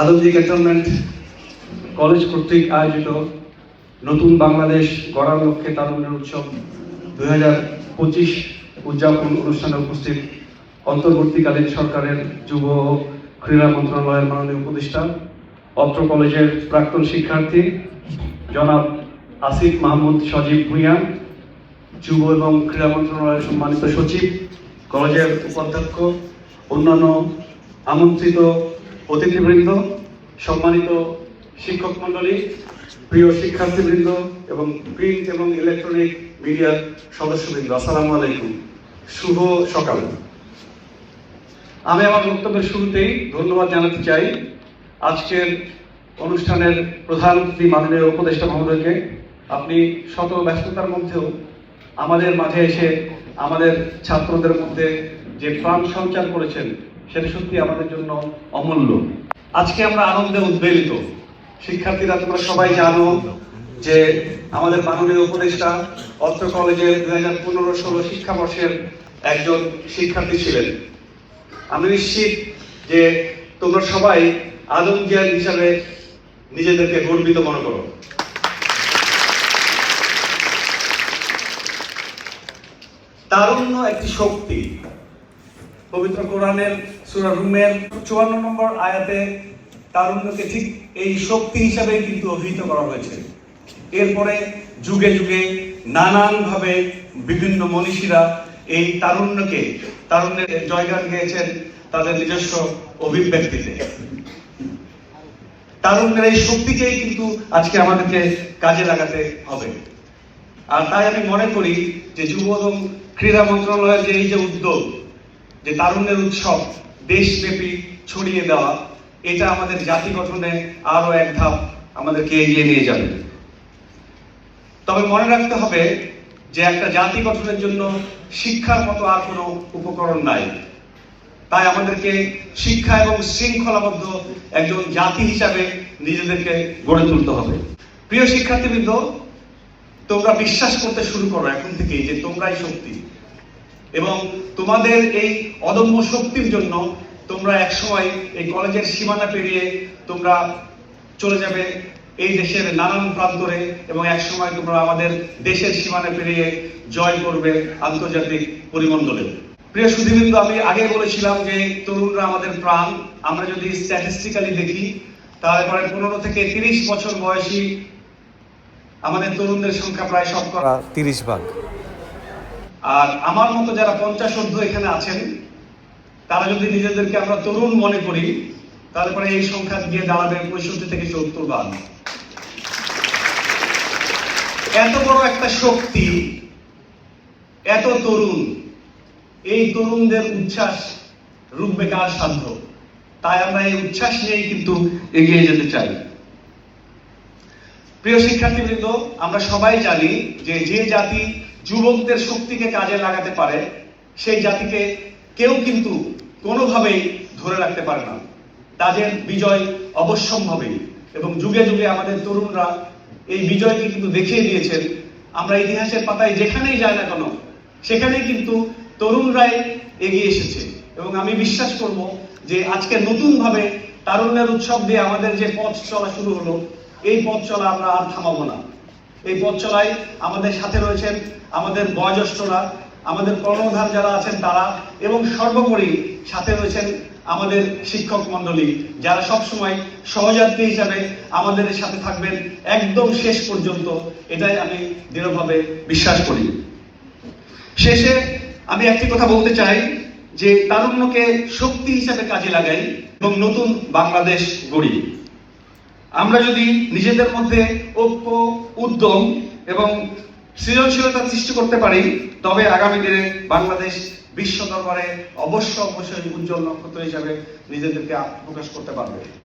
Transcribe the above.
Adamjee cantonment college কর্তৃক আয়োজিত নতুন বাংলাদেশ গড়ার লক্ষ্যে তারুণ্যের উৎসব দুই হাজার পঁচিশ উদযাপন অনুষ্ঠানে উপস্থিত অন্তর্বর্তীকালীন সরকারের যুব ক্রীড়া মন্ত্রণালয়ের মাননীয় উপদেষ্টা, অত্র কলেজের প্রাক্তন শিক্ষার্থী জনাব আসিফ মাহমুদ সজীব ভূঁইয়া, যুব এবং ক্রীড়া মন্ত্রণালয়ের সম্মানিত সচিব, কলেজের উপাধ্যক্ষ, অন্যান্য আমন্ত্রিত অতিথিবৃন্দ, সম্মানিত শিক্ষক মণ্ডলী, প্রিয় শিক্ষার্থীবৃন্দ এবং প্রিন্ট এবং ইলেকট্রনিক মিডিয়ার সদস্যবৃন্দ, আসসালামু আলাইকুম। শুভ সকাল। আমি আমার বক্তব্যের শুরুতেই ধন্যবাদ জানাতে চাই আজকের অনুষ্ঠানের প্রধান অতিথি মাননীয় উপদেষ্টা মহোদয়কে। আপনি শত ব্যস্ততার মধ্যেও আমাদের মাঝে এসে আমাদের ছাত্রদের মধ্যে যে প্রাণ সঞ্চার করেছেন সেটা সত্যি আমাদের জন্য অমূল্য। আজকে আমরা আনন্দে উদ্বেলিত। শিক্ষার্থীরা তোমরা সবাই জানো যে আমাদের মাননীয় উপদেষ্টা, অত্র কলেজের দুই হাজার পনেরো ষোলো শিক্ষাবর্ষের একজন শিক্ষার্থী ছিলেন। আমি নিশ্চিত যে তোমরা সবাই আদমজিয়ার হিসাবে নিজেদেরকে গর্বিত মনে করো। তারুণ্য একটি শক্তি। পবিত্র কোরআনের সূরা রুমের চুয়ান্ন নম্বর আয়াতে তারুণ্যকে ঠিক এই শক্তি হিসাবে কিন্তু অভিহিত করা হয়েছে। এরপরে যুগে যুগে নানানভাবে বিভিন্ন মনীষীরা এই তারুণ্যকে, তারুণ্যের জয়গান গেয়েছেন তাদের নিজস্ব অভিব্যক্তিতে। তারুণ্যের এই শক্তিকেই কিন্তু আজকে আমাদেরকে কাজে লাগাতে হবে। আর তাই আমি মনে করি যে যুব ক্রীড়া মন্ত্রণালয়ের যে এই যে উদ্যোগ যে তারুণ্যের উৎসব দেশব্যাপী ছড়িয়ে দেওয়া, এটা আমাদের জাতি গঠনে আরও এক ধাপ আমাদেরকে এগিয়ে নিয়ে যাবে। তবে মনে রাখতে হবে যে একটা জাতি গঠনের জন্য শিক্ষার মতো আর কোনো উপকরণ নাই। তাই আমাদেরকে শিক্ষা এবং শৃঙ্খলাবদ্ধ একজন জাতি হিসাবে নিজেদেরকে গড়ে তুলতে হবে। প্রিয় শিক্ষার্থীবৃন্দ, তোমরা বিশ্বাস করতে শুরু করো এখন থেকেই যে তোমরাই শক্তি। এবং তোমাদের এই অদম্য শক্তির জন্য তোমরা একসময় এই কলেজের সীমানা পেরিয়ে তোমরা চলে যাবে এই দেশের নানান প্রান্তরে এবং একসময় তোমরা আমাদের দেশের সীমানা পেরিয়ে জয় করবে আন্তর্জাতিক পরিমণ্ডলে। প্রিয় সুধীবৃন্দ, আমি আগে বলেছিলাম যে তরুণরা আমাদের প্রাণ। আমরা যদি স্ট্যাটিস্টিক্যালি দেখি, তাহলে পরে পনেরো থেকে তিরিশ বছর বয়সী আমাদের তরুণদের সংখ্যা প্রায় শতকরা তিরিশ ভাগ। আর আমার মতো যারা পঞ্চাশ অর্ধ এখানে আছেন, তারা যদি নিজেদেরকে আমরা তরুণ মনে করি তাহলে পরে এই সংখ্যা গিয়ে দাঁড়াবে পঁয়ষট্টি থেকে সত্তর ভাগ এত বড় একটা শক্তি, এত তরুণ, এই তরুণদের উচ্ছ্বাস রুখবে কার সাধ্য? তাই আমরা এই উচ্ছ্বাস নিয়েই কিন্তু এগিয়ে যেতে চাই। প্রিয় শিক্ষার্থীবৃন্দ, আমরা সবাই জানি যে যে জাতি যুবকদের শক্তিকে কাজে লাগাতে পারে, সেই জাতিকে কেউ কিন্তু কোনোভাবেই ধরে রাখতে পারে না। তাদের বিজয় অবশ্যম্ভাবী। এবং যুগে যুগে আমাদের তরুণরা এই বিজয়কে কিন্তু দেখিয়ে দিয়েছেন। আমরা ইতিহাসের পাতায় যেখানেই যাই না কেন, সেখানেই কিন্তু তরুণরাই এগিয়ে এসেছে। এবং আমি বিশ্বাস করব যে আজকে নতুন ভাবে তারুণ্যের উৎসব দিয়ে আমাদের যে পথ চলা শুরু হলো, এই পথ চলা আমরা আর থামাবো না। এই পথ চলায় আমাদের সাথে রয়েছেন আমাদের বয়োজ্যেষ্ঠরা, আমাদের কর্ণধার যারা আছেন তারা, এবং সর্বোপরি সাথে রয়েছেন আমাদের শিক্ষক মন্ডলী যারা সবসময় সহযাত্রী হিসাবে আমাদের সাথে থাকবেন একদম শেষ পর্যন্ত। এটাই আমি দৃঢ়ভাবে বিশ্বাস করি। শেষে আমি একটি কথা বলতে চাই যে তারুণ্যকে শক্তি হিসাবে কাজে লাগাই এবং নতুন বাংলাদেশ গড়ি। আমরা যদি নিজেদের মধ্যে ঐক্য, উদ্যম এবং সৃজনশীলতা সৃষ্টি করতে পারি, তবে আগামী দিনে বাংলাদেশ বিশ্ব দরবারে অবশ্য অবশ্যই উজ্জ্বল নক্ষত্র হিসাবে নিজেদেরকে আত্মপ্রকাশ করতে পারবে।